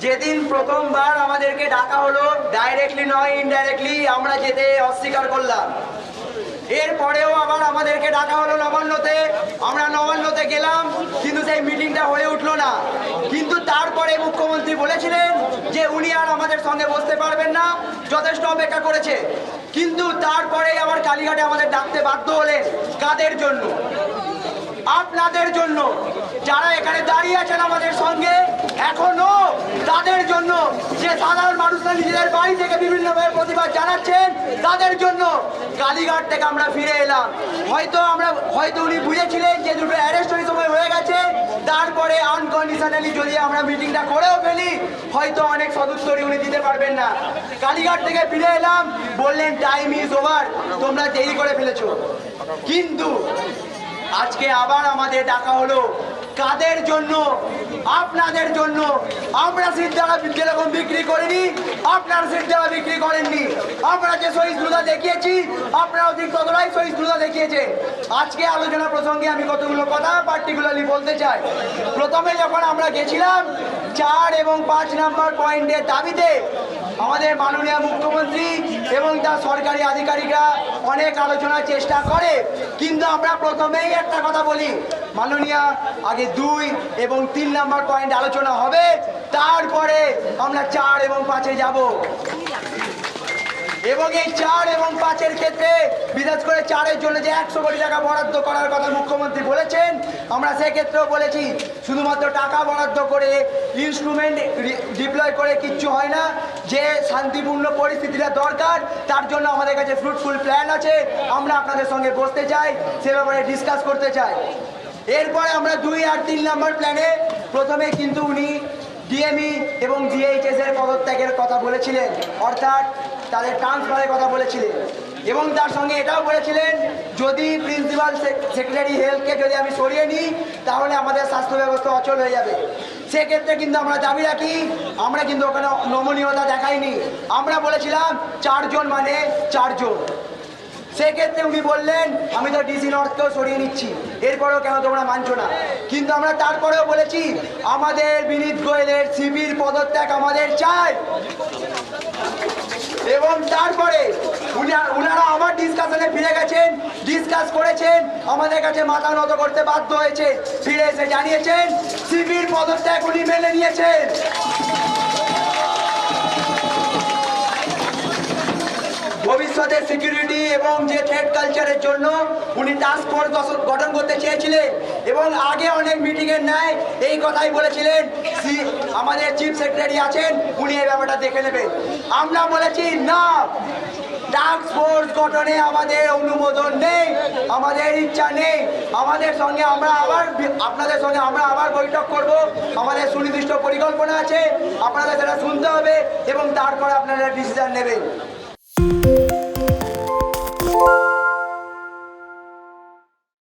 যেদিন প্রথমবার আমাদেরকে ডাকা হলো ডাইরেক্টলি নয় ইনডাইরেক্টলি আমরা যেতে অস্বীকার করলাম। এরপরেও আবার আমাদেরকে ডাকা হলো নবান্নতে। আমরা নবান্নতে গেলাম, কিন্তু সেই মিটিংটা হয়ে উঠল না। কিন্তু তারপরে মুখ্যমন্ত্রী বলেছিলেন যে উনি আর আমাদের সঙ্গে বসতে পারবেন না, যথেষ্ট অপেক্ষা করেছে। কিন্তু তারপরে আবার কালীঘাটে আমাদের ডাকতে বাধ্য হলেন। কাদের জন্য? আপনাদের জন্য। যারা এখানে দাঁড়িয়ে আছেন আমাদের সঙ্গে, এখনও তাদের জন্য যে সাধারণ মানুষরা নিজেদের বাড়ি থেকে বিভিন্নভাবে প্রতিবাদ জানাচ্ছেন, তাদের জন্য কালীঘাট থেকে আমরা ফিরে এলাম। হয়তো আমরা, হয়তো উনি বুঝেছিলেন যে দুটো অ্যারেস্ট ওই সময় হয়ে গেছে, তারপরে আনকন্ডিশনালি যদি আমরা মিটিংটা করেও ফেলি, হয়তো অনেক সদুত্তরই উনি দিতে পারবেন না। কালীঘাট থেকে ফিরে এলাম, বললেন টাইম ইজ ওভার তোমরা দেরি করে ফেলেছো। কিন্তু আজকে আবার আমাদের ডাকা হলো। কাদের জন্য? আপনাদের জন্য। আমরা সিদ্ধারা যেরকম বিক্রি করিনি, আপনারা সিদ্ধারা বিক্রি করেননি। আমরা যে দেখিয়েছি আপনারাও ঠিক ততটাই সহিষ্ণুতা দেখিয়েছে আজকে আলোচনা প্রসঙ্গে আমি কতগুলো কথা পার্টিকুলারলি বলতে চাই। প্রথমে যখন আমরা গেছিলাম, চার এবং পাঁচ নাম্বার পয়েন্টের দাবিতে আমাদের মাননীয় মুখ্যমন্ত্রী এবং তার সরকারি আধিকারিকরা অনেক আলোচনার চেষ্টা করে। কিন্তু আমরা প্রথমেই একটা কথা বলি, মাননীয় আগে দুই এবং তিন নাম্বার পয়েন্ট আলোচনা হবে, তারপরে আমরা চার এবং পাঁচে যাব। এবং এই চার এবং পাঁচের ক্ষেত্রে বিশেষ করে চারের জন্য যে একশো কোটি টাকা বরাদ্দ করার কথা মুখ্যমন্ত্রী বলেছেন, আমরা সেক্ষেত্রেও বলেছি, শুধুমাত্র টাকা বরাদ্দ করে ইনস্ট্রুমেন্ট ডিপ্লয় করে কিচ্ছু হয় না, যে শান্তিপূর্ণ পরিস্থিতিটা দরকার, তার জন্য আমাদের কাছে ফ্রুটফুল প্ল্যান আছে, আমরা আপনাদের সঙ্গে বসতে চাই, সে ব্যাপারে ডিসকাস করতে চাই। এরপরে আমরা দুই আর তিন নম্বর প্ল্যানে প্রথমে কিন্তু উনি ডিএমই এবং জিএইচএস এর পদত্যাগের কথা বলেছিলেন, অর্থাৎ তাদের ট্রান্সফারের কথা বলেছিলেন। এবং তার সঙ্গে এটাও বলেছিলেন, যদি প্রিন্সিপাল সেক্রেটারি হেলথকে যদি আমি সরিয়ে নিই, তাহলে আমাদের স্বাস্থ্য ব্যবস্থা অচল হয়ে যাবে। সেক্ষেত্রে কিন্তু আমরা দাবি রাখি, আমরা কিন্তু ওখানে নমনীয়তা দেখাইনি। আমরা বলেছিলাম, চারজন মানে চারজন। সেক্ষেত্রে উনি বললেন, আমি তো ডিসি নর্থকেও সরিয়ে নিচ্ছি, এরপরেও কেন তোমরা মানছো না? কিন্তু আমরা তারপরেও বলেছি, আমাদের বিনীত গোয়েলের শিবির পদত্যাগ আমাদের চাই। এবং তারপরে ডিসকাশনে ফিরে গেছেন ডিসকাস করেছেন, আমাদের কাছে মাথা নত করতে বাধ্য হয়েছে। ফিরে এসে জানিয়েছেন শিবির পদত্যাগ উনি মেনে নিয়েছেন। ভবিষ্যতের সিকিউরিটি এবং যে থ্রেড কালচারের জন্য উনি টাস্ক ফোর্স গঠন করতে চেয়েছিলেন এবং আগে অনেক মিটিংয়ের ন্যায় এই কথাই বলেছিলেন। আমাদের চিফ সেক্রেটারি আছেন, উনি এই ব্যাপারটা দেখে নেবেন। আমরা বলেছি, না টাস্ক ফোর্স গঠনে আমাদের অনুমোদন নেই, আমাদের ইচ্ছা নেই। আমাদের সঙ্গে আমরা আবার আপনাদের সঙ্গে আমরা আবার বৈঠক করব। আমাদের সুনির্দিষ্ট পরিকল্পনা আছে, আপনাদের সেটা শুনতে হবে এবং তারপরে আপনারা ডিসিশন নেবেন।